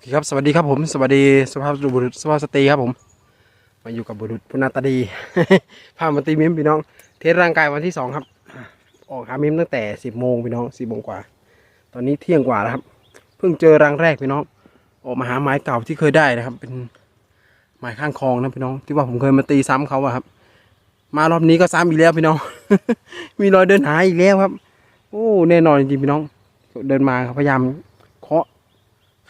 เคครับสวัสดีครับผมสวัสดีสภาพบุรุษสภาพสตรีครับผม มาอยู่กับบุรุษพุนาตาดีพามาตีมิมพี่น้อง เทสร่างกายวันที่สองครับ ออกหามิมตั้งแต่สิบโมงพี่น้องสิบโมงกว่า ตอนนี้เที่ยงกว่าแล้วครับ เพิ่งเจอรังแรกพี่น้อง ออกมาหาไม้เก่าที่เคยได้นะครับ เป็นไม้ข้างคลองนะพี่น้อง ที่ว่าผมเคยมาตีซ้ำเขาอะครับ มารอบนี้ก็ซ้ำอีกแล้วพี่น้อง มีรอยเดินหายอีกแล้วครับ โอ้แน่นอนจริงพี่น้อง เดินมาครับพยายาม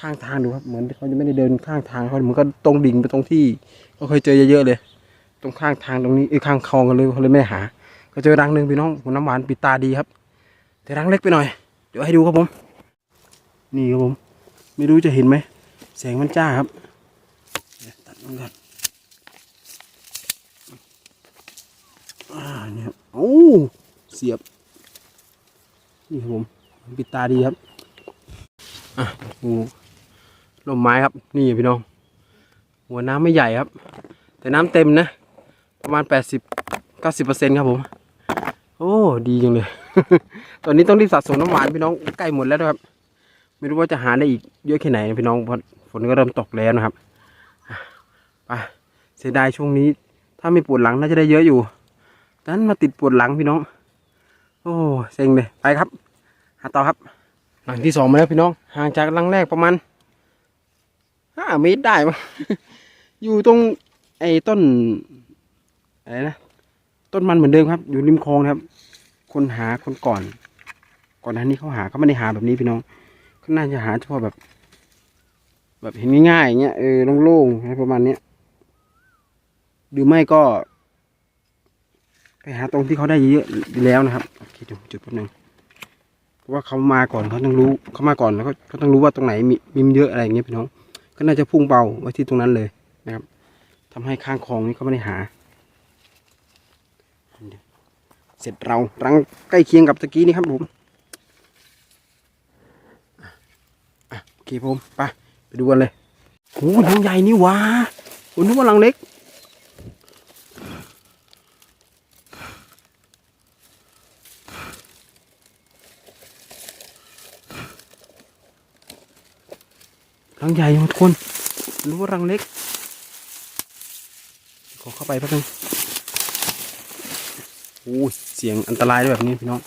ข้างทางดูครับเหมือนเขาจะไม่ได้เดินข้างทางเขาเหมือนก็ตรงดิ่งไปตรงที่เขาเคยเจอเยอะๆเลย ตรงข้างทางตรงนี้เออข้างคลองกันเลยเขาเลยไม่หา ก็เจอรังหนึ่งพี่น้องหัวน้ำหวานปิดตาดีครับ แต่รังเล็กไปหน่อย เดี๋ยวให้ดูครับผม นี่ครับผม ไม่รู้จะเห็นไหมแสงมันจ้าครับตัดมันก่อนอ่าเนี่ยครับโอ้เสียบ นี่ครับผมปิดตาดีครับ อะงู ลมไม้ครับ นี่พี่น้อง หัวน้ำไม่ใหญ่ครับ แต่น้ำเต็มนะ ประมาณแปดสิบเก้าสิบเปอร์เซ็นต์ครับผม โอ้ดีจังเลย ตอนนี้ต้องรีบสะสมน้ำหวานพี่น้องใกล้หมดแล้วครับ ไม่รู้ว่าจะหาได้อีกเยอะแค่ไหนพี่น้องเพราะฝนก็เริ่มตกแล้วนะครับไปเสียดายช่วงนี้ ถ้าไม่ปวดหลังน่าจะได้เยอะอยู่ดันมาติดปวดหลังพี่น้อง โอ้เซ็งเลยไปครับ หาต่อครับ หลังที่สองมาแล้วพี่น้อง ห่างจากหลังแรกประมาณ ห้าเมตรได้มั้งอยู่ตรงไอ้ต้นอะไรนะต้นมันเหมือนเดิมครับ อยู่ริมคลองนะครับ คนหาคนก่อน ก่อนหน้านี้เขาหาเขาไม่ได้หาแบบนี้พี่น้องเขาน่าจะหาเฉพาะแบบ แบบเห็นง่ายๆอย่างเงี้ยเออโล่งๆอะไรประมาณเนี้ยหรือไม่ก็ไปหาตรงที่เขาได้เยอะๆแล้วนะครับโอเคเดี๋ยวจุดแป๊บนึงเพราะว่าเขามาก่อนเขาต้องรู้เขามาก่อนแล้วก็เขาต้องรู้ว่าตรงไหนมีมีเยอะอะไรอย่างเงี้ยพี่น้อง ก็น่าจะพุ่งเบาไว้ที่ตรงนั้นเลยนะครับทำให้ข้างคลองนี้เขาไม่ได้หา เสร็จเรารังใกล้เคียงกับตะกี้นี่ครับผมโอเคผมไปไปดูกันเลยโอ้รังใหญ่นี่วะผมนึกว่ารังเล็ก รังใหญ่ทุกคนรู้ว่ารังเล็ก ขอเข้าไปแป๊บนึงโอ้ยเสียงอันตรายด้วยแบบนี้พี่น้อง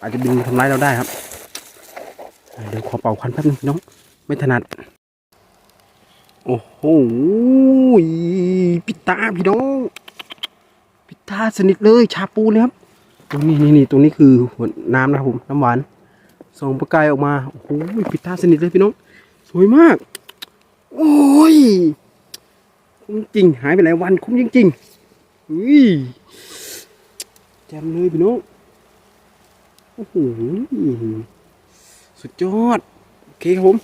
อาจจะบินทำร้ายเราได้ครับ เดี๋ยวขอเป่าควันแป๊บนึงพี่น้อง ไม่ถนัด โอ้โหปิดตาพี่น้อง ปิดตาสนิทเลยชาปูเลยครับตรงนี้นี่นี่ตรงนี้คือหัวน้ำนะครับผมน้ำหวานส่องประกายออกมา โอ้โหปิดตาสนิทเลยพี่น้อง สวยมาก โอ้ย คุ้มจริง หายไปหลายวันคุ้มจริงๆอุ้ยแจ่มเลยพี่น้อง โอ้โห สุดยอด โอเคครับผม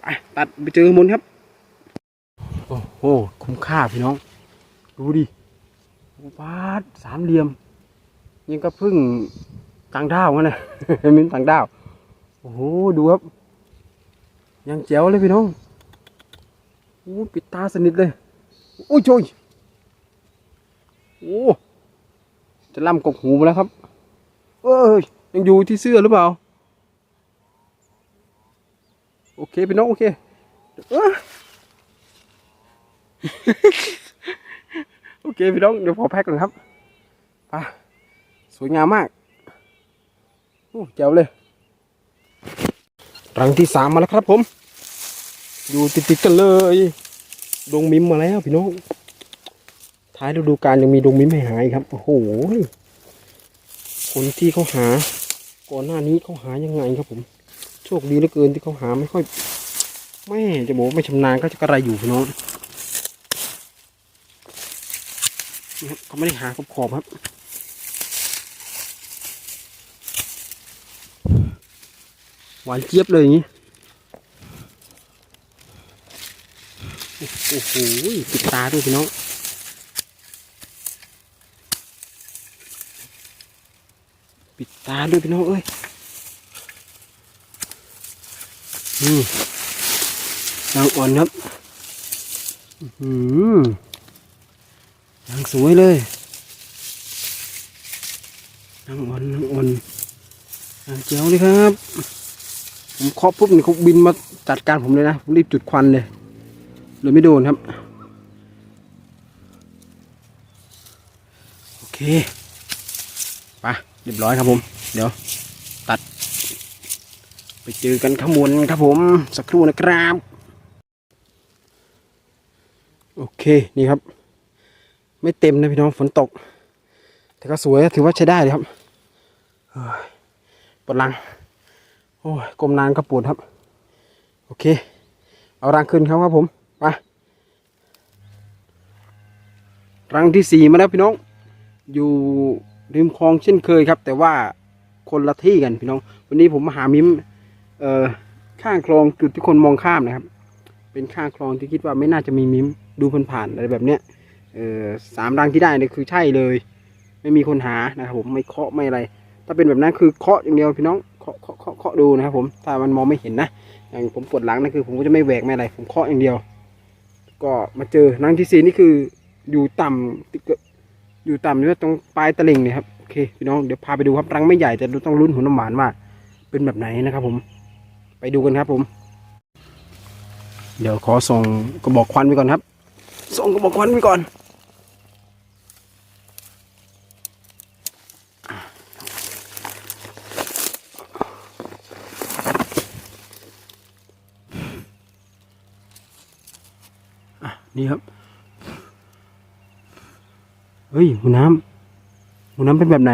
ไปตัดไปเจอข้างบนครับ โอ้โห คุ้มค่าพี่น้อง ดูดิบาดสามเหลี่ยม ยังก็พึ่งต่างดาวงั้นนะมินต่างดาว โอ้โห ดูครับ ยังแจ๋วเลยพี่น้องโอ้ปิดตาสนิทเลยโอ้ยโจยโอ้จะล่ำกกหูมาแล้วครับ เอ้ยยังอยู่ที่เสื้อหรือเปล่า โอเคพี่น้องโอเคเอโอเคพี่น้องเดี๋ยวพอแพ็กก่อนครับไปสวยงามมากโอ้แจ๋วเลย รังที่สามมาแล้วครับผม อยู่ติดๆกันเลยดงมิมมาแล้วพี่น้อง ท้ายฤดูกาลยังมีดงมิมให้หายครับ โอ้โห คนที่เขาหา ก่อนหน้านี้เขาหายังไงครับผม โชคดีเหลือเกินที่เขาหาไม่ค่อยแม่จะบอกไม่ชำนาญก็จะกระไรอยู่พี่น้องนี่ครับเขาไม่ได้หาขอบขอบครับ หวานเจี๊ยบเลยอย่างนี้ โอ้โหปิดตาด้วยพี่น้องปิดตาด้วยพี่น้องเอ้ยนี่นางอ่อนครับอื้อหือนางสวยเลยนางอ่อนนางอ่อนนางเจ้าเลยครับ ผมเคาะปุ๊บนี่เขาบินมาจัดการผมเลยนะผมรีบจุดควันเลยเลยไม่โดนครับ โอเคไปเรียบร้อยครับผม เดี๋ยว ตัด ไปเจอกันข้างบนครับผม สักครู่นะครับ โอเคนี่ครับ ไม่เต็มนะพี่น้องฝนตก แต่ก็สวยถือว่าใช้ได้เลยครับปวดหลัง โอ้ยก้มนานก็ปวดครับ โอเค เอารังขึ้นครับครับผมไปรังที่สี่มาแล้วพี่น้อง อยู่ริมคลองเช่นเคยครับ แต่ว่าคนละที่กันพี่น้อง วันนี้ผมมาหามิมเอ่อข้างคลองจุดที่คนมองข้ามนะครับ เป็นข้างคลองที่คิดว่าไม่น่าจะมีมิมดูผ่านๆอะไรแบบเนี้ยเออสามรังที่ได้เนี่ยคือใช่เลย ไม่มีคนหานะครับผมไม่เคาะไม่อะไร ถ้าเป็นแบบนั้นคือเคาะอย่างเดียวพี่น้อง เคาะเคาะเคาะเคาะดูนะครับผมถ้ามันมองไม่เห็นนะอย่างผมปวดหลังนั่นคือ ผมก็จะไม่แหวกไม่อะไรผมเคาะอย่างเดียว ก็มาเจอรังที่สี่นี่คืออยู่ต่ำติดกับอยู่ต่ำนี่ว่ตรงปลายตะลิงเนี่ยครับโอเคพี่น้องเดี๋ยวพาไปดูครับรังไม่ใหญ่แต่ต้องลุ้นหัวน้ำหวานว่าเป็นแบบไหนนะครับผมไปดูกันครับผม เดี๋ยวขอส่งกระบอกควันไปก่อนครับ ส่งกระบอกควันไปก่อน นี่ครับ เฮ้ยหูน้ำหูน้ำเป็นแบบไหน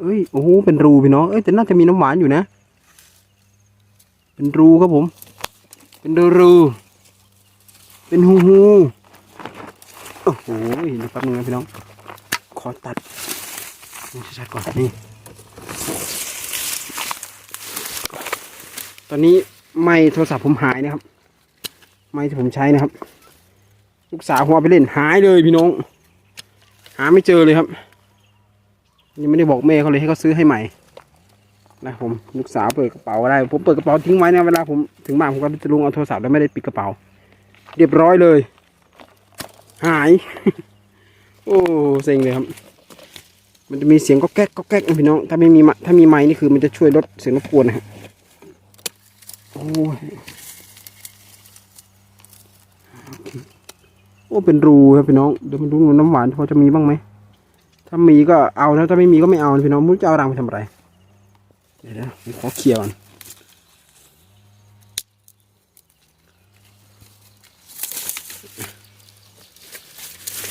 เอ้ย โอ้โห เป็นรูพี่น้อง เอ้ย แต่น่าจะมีน้ำหวานอยู่นะ เป็นรูครับผม เป็นรู เป็นหูหูโอ้โหเดี๋ยวแป๊บนึงนะพี่น้อง ขอตัดชัดๆก่อนนี่ ตอนนี้ไม่โทรศัพท์ผมหายนะครับ ไม้ที่ผมใช้นะครับ ลูกสาวผมเอาไปเล่นหายเลยพี่น้อง หาไม่เจอเลยครับ ยังไม่ได้บอกแม่เขาเลยให้เขาซื้อให้ใหม่นะผมลูกสาวเปิดกระเป๋าได้ผมเปิดกระเป๋าทิ้งไว้นะเวลาผมถึงบ้านผมก็จะลุงเอาโทรศัพท์แล้วไม่ได้ปิดกระเป๋า เรียบร้อยเลย หาย โอ้เซ็งเลยครับ มันจะมีเสียงก็แก๊กก็แก๊กพี่น้องถ้าไม่มีถ้ามีไม้นี่คือมันจะช่วยลดเสียงรบกวนนะครับโอ้ย โอ้เป็นรูครับพี่น้องเดี๋ยวมันดูน้ำหวานพอจะมีบ้างไหมถ้ามีก็เอานะถ้าไม่มีก็ไม่เอาพี่น้องม่รู้จะเอารังไปทำอะไรเดี๋ยวนะผมขอเคลียร์ก่อน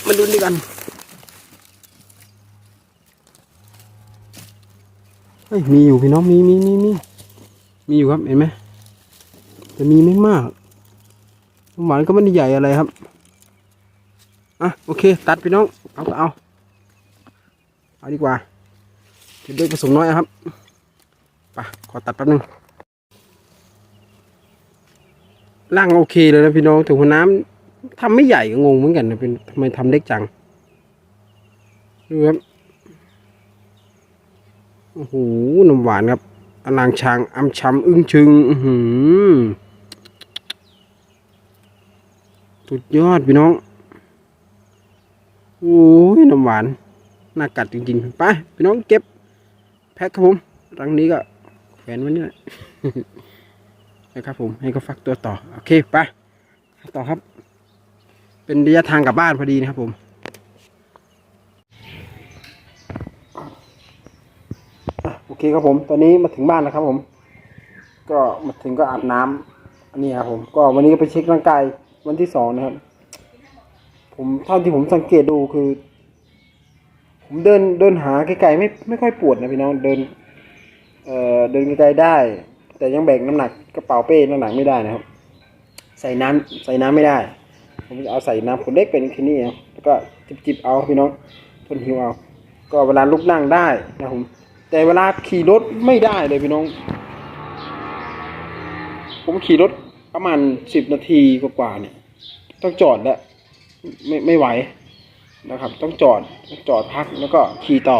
มาดูนี่กันเฮ้ยมีอยู่พี่น้องมีมีมีมีมีอยู่ครับเห็นไหมแต่มีไม่มากน้ำหวานก็ไม่ได้ใหญ่อะไรครับ อะโอเค ตัดพี่น้อง เอาก็เอา เอาดีกว่าจะด้วยผสมน้อยครับไปขอตัดแป๊บนึงร่างโอเคเลยนะพี่น้องถึงหัวน้ำทำไม่ใหญ่ก็งงเหมือนกันนะเป็นทำไมทำเล็กจังดูครับโอ้โหน้ำหวานครับอลางช้างอำช้ำอึ้งชึงหือสุดยอดพี่น้อง อ้ยน้ำหวานน่ากัดจริงๆไปพี่น้องเก็บแพ็คครับผมรังนี้ก็แขวนไว้นี่แหละนะครับผมให้เขาฟักตัวต่อโอเคไปต่อครับ เป็นระยะทางกลับบ้านพอดีนะครับผมโอเคครับผมตอนนี้มาถึงบ้านแล้วครับผม ก็มาถึงก็อาบน้ำอันนี้ครับผม ก็วันนี้ก็ไปเช็คร่างกายวันที่สองนะครับ ผมเท่าที่ผมสังเกตดูคือ ผมเดินเดินหาไกลๆไม่ไม่ค่อยปวดนะพี่น้องเดิน เอ่อเดินไกลๆได้ แต่ยังแบกน้ำหนักกระเป๋าเป้น้ำหนักไม่ได้นะครับ ใส่น้ำใส่น้ำไม่ได้ ผมจะเอาใส่น้ำขวดเล็กเป็นแค่นี้นะแล้วก็จิบๆเอาพี่น้องทนหิวเอา ก็เวลาลุกนั่งได้นะผมแต่เวลาขี่รถไม่ได้เลยพี่น้อง ผมขี่รถประมาณสิบนาทีกว่าๆเนี่ย ต้องจอดแล้ว ไม่ไม่ไหวนะครับ ต้องจอดต้องจอดพักแล้วก็ขี่ต่อ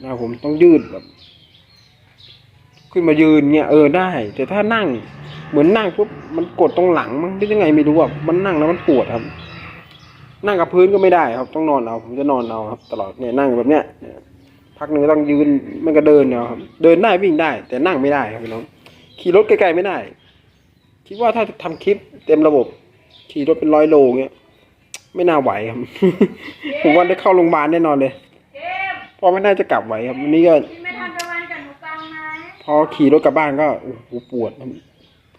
นะครับผมต้องยืดแบบขึ้นมายืนเนี่ยเออได้ แต่ถ้านั่งเหมือนนั่งปุ๊บมันกดตรงหลังมั้งหรือยังไงไม่รู้อะมันนั่งแล้วมันปวดครับ นั่งกับพื้นก็ไม่ได้ครับ ต้องนอนเอาผมจะนอนเอาครับ ตลอดเนี่ยนั่งแบบเนี้ยพักหนึ่งต้องยืนมันก็เดินเนี่ยครับ เดินได้วิ่งได้ แต่นั่งไม่ได้ครับพี่น้องขี่รถไกลๆไม่ได้ คิดว่าถ้าทำคลิปเต็มระบบ ขี่รถเป็นร้อยโลเงี้ย ไม่น่าไหวครับ ผมว่าได้เข้าโรงพยาบาลแน่นอนเลยเจมส์เพราะไม่น่าจะกลับไหวครับวันนี้ก็กินไม่ทันตะวันกับหนูฟังไหมพอขี่รถกลับบ้านก็โอ้โหปวดครับ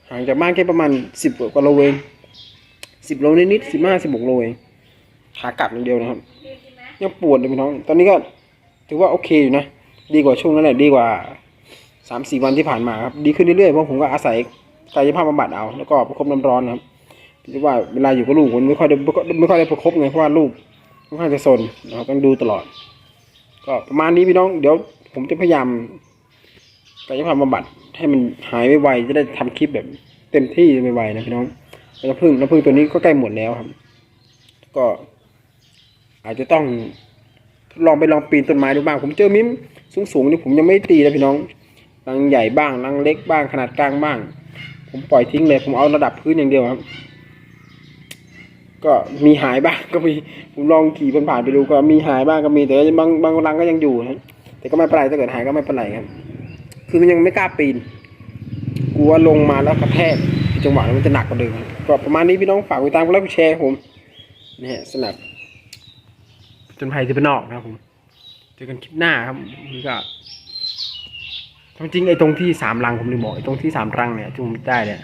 ห่างจากบ้านแค่ประมาณสิบกว่าโลเองสิบโลนิดๆสิบห้าสิบหกโลเองขากลับอย่างเดียวนะครับกินใช่ไหมยังปวดเลยพี่น้อง ตอนนี้ก็ถือว่าโอเคอยู่นะ ดีกว่าช่วงนั้นแหละดีกว่าสามสี่วันที่ผ่านมาครับ ดีขึ้นเรื่อยๆ เพราะผมก็อาศัยกายภาพบำบัดเอา แล้วก็ประคบน้ำร้อนนะครับ คิดว่าเวลาอยู่กับลูกผมไม่ค่อยได้ไม่ค่อยได้ประคบไงเพราะว่าลูกค่อนข้างจะซนเราต้องดูตลอด ก็ประมาณนี้พี่น้องเดี๋ยวผมจะพยายามกายภาพบำบัดให้มันหายไวๆจะได้ทำคลิปแบบเต็มที่ไวๆนะพี่น้องแล้วน้ำผึ้งน้ำผึ้งตัวนี้ก็ใกล้หมดแล้วครับ ก็ อาจจะต้องลองไปลองปีนต้นไม้ดูบ้าง ผมเจอมิ้มสูงๆนี่ผมยังไม่ตีนะพี่น้องรังใหญ่บ้างรังเล็กบ้างขนาดกลางบ้าง ผมปล่อยทิ้งเลย ผมเอาระดับพื้นอย่างเดียวครับ ก็มีหายบ้างก็มีผมลองขี่ผ่านๆไปดูก็มีหายบ้างก็มีแต่บางบางรังก็ยังอยู่นะแต่ก็ไม่เป็นไรถ้าเกิดหายก็ไม่เป็นไรครับคือมันยังไม่กล้าปีนกลัวลงมาแล้วกระแทกจังหวะนั้นมันจะหนักกว่าเดิมก็ประมาณนี้พี่น้องฝากติดตามกดไลค์กดแชร์ผมนี่ฮะสนับจนภัยที่เป็นอกนะครับผมเจอกันคลิปหน้าครับนี่ก็จริงไอ้ตรงที่สามรังผมลืมบอกไอ้ตรงที่สามรังเนี่ยที่ผมได้เนี่ย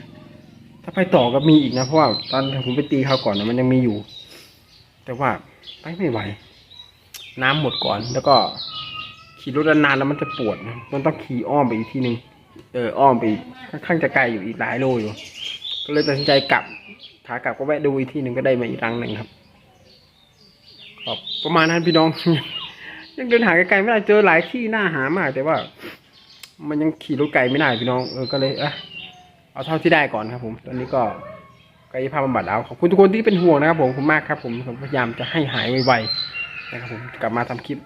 ถ้าไปต่อก็มีอีกนะ เพราะว่าตอนผมไปตีเขาก่อนนะมันยังมีอยู่ แต่ว่าไปไม่ไหว น้ำหมดก่อนแล้วก็ ขี่รถนานแล้วมันจะปวดนะมันต้องขี่อ้อมไปอีกทีหนึ่งเอออ้อมไปค่อนข้างจะไกลอยู่อีกหลายโลอยู่ ก็เลยตัดสินใจกลับขากลับก็แวะดูอีกทีหนึ่งก็ได้มาอีกรังหนึ่งครับครับประมาณนั้นพี่น้อง ยังเดินหาไกลๆไม่ได้เจอหลายที่น่าหามาก แต่ว่า มันยังขี่รถไกลไม่ได้พี่น้องเออก็เลยเอะ เอาเท่าที่ได้ก่อนครับ ผม ตอนนี้ก็กายภาพบำบัดแล้วขอบคุณทุกคนที่เป็นห่วงนะครับผมผมมากครับผมผมพยายามจะให้หายไวๆนะครับผมกลับมาทำคลิป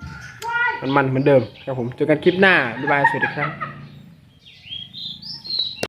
มันๆเหมือนเดิมครับผมเจอกันคลิปหน้าบ๊ายบายสวัสดีครับ